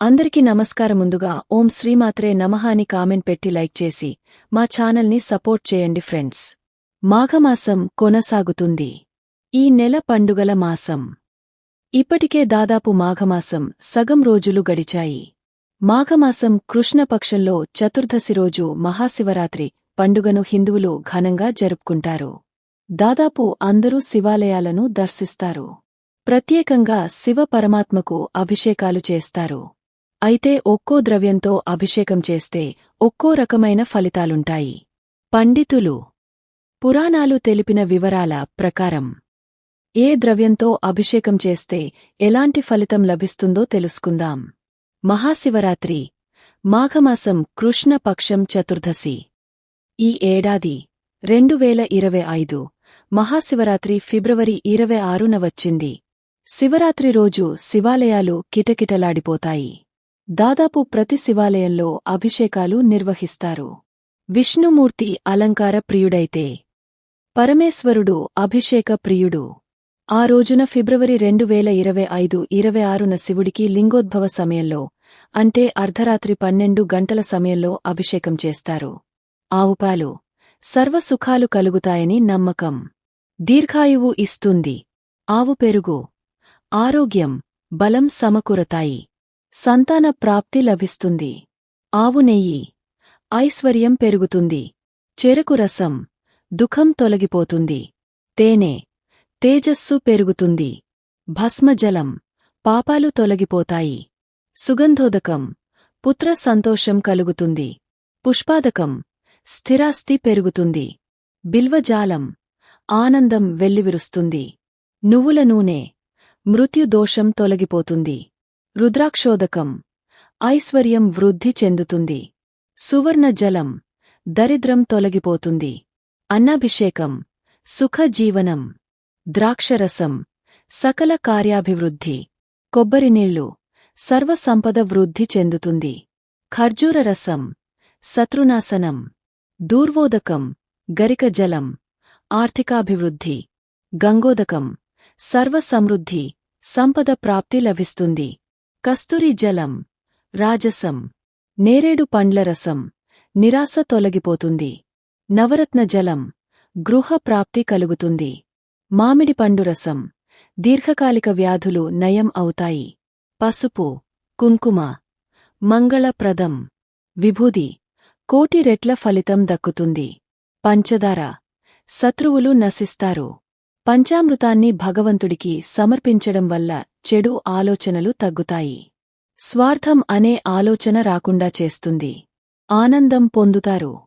అందరికీ నమస్కారం ముందుగా ఓం శ్రీమాత్రే నమః అని కామెంట్ పెట్టి లైక్ చేసి మా ఛానల్ని సపోర్ట్ చేయండి ఫ్రెండ్స్. మాఘమాసం కొనసాగుతుంది. ఈ నెల పండుగల మాసం. ఇప్పటికే దాదాపు మాఘమాసం సగం రోజులు గడిచాయి. మాఘమాసం కృష్ణపక్షంలో చతుర్దశి రోజు మహాశివరాత్రి పండుగను హిందువులు ఘనంగా జరుపుకుంటారు. దాదాపు అందరూ శివాలయాలను దర్శిస్తారు. ప్రత్యేకంగా శివ పరమాత్మకు అభిషేకాలు చేస్తారు. అయితే ఒక్కో ద్రవ్యంతో అభిషేకం చేస్తే ఒక్కో రకమైన ఫలితాలుంటాయి. పండితులు. పురాణాలు తెలిపిన వివరాల ప్రకారం ఏ ద్రవ్యంతో అభిషేకం చేస్తే ఎలాంటి ఫలితం లభిస్తుందో తెలుసుకుందాం. మహాశివరాత్రి మాఘమాసం కృష్ణపక్షం చతుర్దశి. ఈ ఏడాది రెండు వేల ఇరవై ఐదు మహాశివరాత్రి ఫిబ్రవరి ఇరవై ఆరున వచ్చింది. శివరాత్రి రోజు శివాలయాలు కిటకిటలాడిపోతాయి. దాదాపు ప్రతి శివాలయంలో అభిషేకాలు నిర్వహిస్తారు. విష్ణుమూర్తి అలంకార ప్రియుడైతే. పరమేశ్వరుడు అభిషేక ప్రియుడు. ఆ రోజున ఫిబ్రవరి రెండు వేల ఇరవై ఐదు ఇరవై ఆరున శివుడికి లింగోద్భవ సమయంలో అంటే అర్ధరాత్రి పన్నెండు గంటల సమయంలో అభిషేకం చేస్తారు. ఆవుపాలు సర్వసుఖాలు కలుగుతాయని నమ్మకం. దీర్ఘాయువు ఇస్తుంది. ఆవు పెరుగు. ఆరోగ్యం. బలం సమకూరతాయి. సంతాన ప్రాప్తి లభిస్తుంది. ఆవు నెయ్యి. ఐశ్వర్యం పెరుగుతుంది. చెరకు రసం. దుఃఖం తొలగిపోతుంది. తేనె. తేజస్సు పెరుగుతుంది. భస్మజలం. పాపాలు తొలగిపోతాయి. సుగంధోదకం. పుత్ర సంతోషం కలుగుతుంది. పుష్పాదకం. స్థిరాస్తి పెరుగుతుంది. బిల్వజాలం. ఆనందం వెల్లివిరుస్తుంది. నువ్వుల నూనె. మృత్యుదోషం తొలగిపోతుంది. రుద్రాక్షోదకం. ఐశ్వర్యం వృద్ధి చెందుతుంది. సువర్ణ జలం దరిద్రం తొలగిపోతుంది. అన్నాభిషేకం సుఖజీవనం ద్రాక్షరసం సకల కార్యాభివృద్ధి. కొబ్బరినీళ్ళు సర్వసంపద వృద్ధి చెందుతుంది. ఖర్జూర రసం శత్రునాశనం. దూర్వోదకం గరిక జలం ఆర్థికాభివృద్ధి. గంగోదకం సర్వసమృద్ధి సంపద ప్రాప్తి లభిస్తుంది. కస్తూరి జలం రాజసం నేరేడు పండ్ల రసం నిరాశ తొలగిపోతుంది. నవరత్న జలం గృహ ప్రాప్తి కలుగుతుంది. మామిడి పండు రసం దీర్ఘకాలిక వ్యాధులు నయం అవుతాయి. పసుపు కుంకుమ మంగళప్రదం విభూది కోటి రెట్ల ఫలితం దక్కుతుంది. పంచదార శత్రువులు నశిస్తారు. పంచామృతాన్ని భగవంతుడికి సమర్పించడం వల్ల చెడు ఆలోచనలు తగ్గుతాయి. స్వార్థం అనే ఆలోచన రాకుండా చేస్తుంది. ఆనందం పొందుతారు.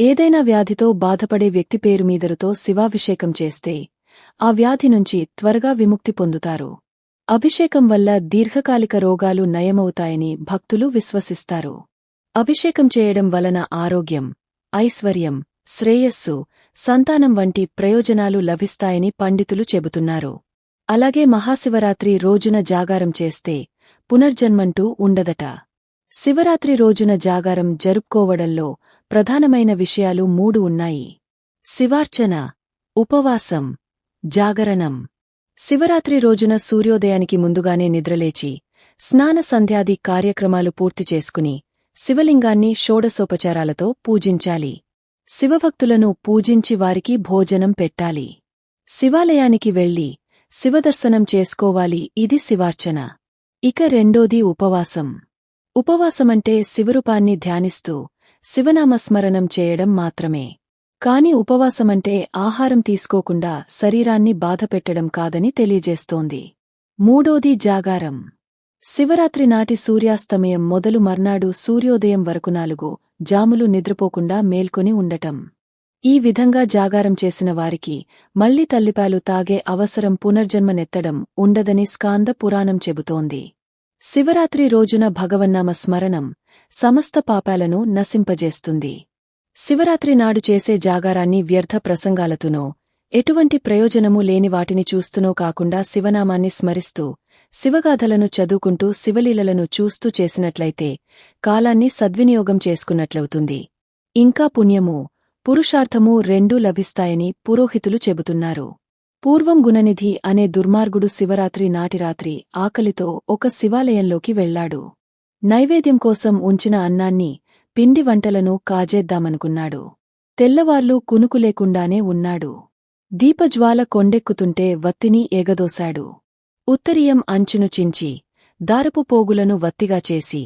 ఏదైనా వ్యాధితో బాధపడే వ్యక్తి పేరు మీదరుతో శివాభిషేకం చేస్తే ఆ వ్యాధి నుంచి త్వరగా విముక్తి పొందుతారు. అభిషేకం వల్ల దీర్ఘకాలిక రోగాలు నయమవుతాయని భక్తులు విశ్వసిస్తారు. అభిషేకం చేయడం వలన ఆరోగ్యం ఐశ్వర్యం శ్రేయస్సు సంతానం వంటి ప్రయోజనాలు లభిస్తాయని పండితులు చెబుతున్నారు. అలాగే మహాశివరాత్రి రోజున జాగారం చేస్తే పునర్జన్మంటూ ఉండదట. శివరాత్రి రోజున జాగారం జరుపుకోవడంలో ప్రధానమైన విషయాలు మూడు ఉన్నాయి. శివార్చన ఉపవాసం జాగరణం. శివరాత్రి రోజున సూర్యోదయానికి ముందుగానే నిద్రలేచి స్నాన సంధ్యాది కార్యక్రమాలు పూర్తి చేసుకుని శివలింగాన్ని షోడసోపచారాలతో పూజించాలి. శివభక్తులను పూజించి వారికి భోజనం పెట్టాలి. శివాలయానికి వెళ్ళి శివదర్శనం చేసుకోవాలి. ఇది శివార్చన. ఇక రెండోది ఉపవాసం. ఉపవాసమంటే శివరూపాన్ని ధ్యానిస్తూ శివనామస్మరణం చేయడం మాత్రమే. కాని ఉపవాసమంటే ఆహారం తీసుకోకుండా శరీరాన్ని బాధపెట్టడం కాదని తెలియజేస్తోంది. మూడోది జాగారం. శివరాత్రి నాటి సూర్యాస్తమయం మొదలు మర్నాడు సూర్యోదయం వరకు నాలుగు జాములు నిద్రపోకుండా మేల్కొని ఉండటం. ఈ విధంగా జాగారం చేసిన వారికి మళ్ళీ తల్లిపాలు తాగే అవసరం పునర్జన్మనెత్తడం ఉండదని స్కాంద పురాణం చెబుతోంది. శివరాత్రి రోజున భగవన్నామ స్మరణం సమస్త పాపాలను నశింపజేస్తుంది. శివరాత్రి నాడు చేసే జాగారాన్ని వ్యర్థ ప్రసంగాలతోనో ఎటువంటి ప్రయోజనమూ లేని వాటిని చూస్తూనో కాకుండా శివనామాన్ని స్మరిస్తూ శివగాథలను చదువుకుంటూ శివలీలలను చూస్తూ చేసినట్లయితే కాలాన్ని సద్వినియోగం చేసుకున్నట్లవుతుంది. ఇంకా పుణ్యము పురుషార్థమూ రెండూ లభిస్తాయని పురోహితులు చెబుతున్నారు. పూర్వం గుణనిధి అనే దుర్మార్గుడు శివరాత్రి నాటి రాత్రి ఆకలితో ఒక శివాలయంలోకి వెళ్ళాడు నైవేద్యం కోసం ఉంచిన అన్నాన్ని పిండి వంటలను కాజేద్దామనుకున్నాడు. తెల్లవార్లు కునుకు లేకుండానే ఉన్నాడు. దీపజ్వాల కొండెక్కుతుంటే వత్తిని ఎగదోశాడు ఉత్తరీయం అంచును చించి దారపు పోగులను వత్తిగా చేసి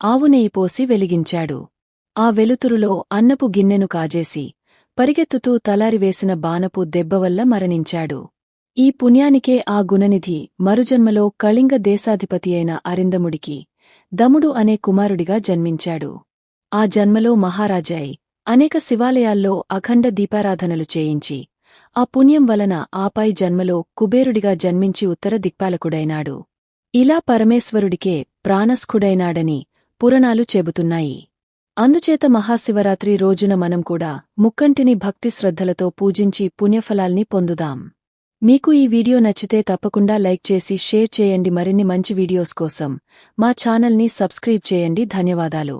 ఆవునెయ్యి వెలిగించాడు. ఆ వెలుతురులో అన్నపు గిన్నెను కాజేసి పరిగెత్తుతూ తలారివేసిన బాణపు దెబ్బవల్ల మరణించాడు. ఈ పుణ్యానికే ఆ గుణనిధి మరుజన్మలో కళింగ దేశాధిపతి అయిన అరిందముడికి దముడు అనే కుమారుడిగా జన్మించాడు. ఆ జన్మలో మహారాజాయ్ అనేక శివాలయాల్లో అఖండ దీపారాధనలు చేయించి ఆ పుణ్యం వలన ఆపై జన్మలో కుబేరుడిగా జన్మించి ఉత్తర దిక్పాలకుడైనాడు. ఇలా పరమేశ్వరుడికే ప్రాణస్కుడైనాడని పురాణాలు చెబుతున్నాయి. అందుచేత మహాశివరాత్రి రోజున మనం కూడా ముక్కంటిని భక్తి శ్రద్ధలతో పూజించి పుణ్యఫలాల్ని పొందుదాం. మీకు ఈ వీడియో నచ్చితే తప్పకుండా లైక్ చేసి షేర్ చేయండి. మరిన్ని మంచి వీడియోస్ కోసం మా ఛానల్ని సబ్స్క్రైబ్ చేయండి. ధన్యవాదాలు.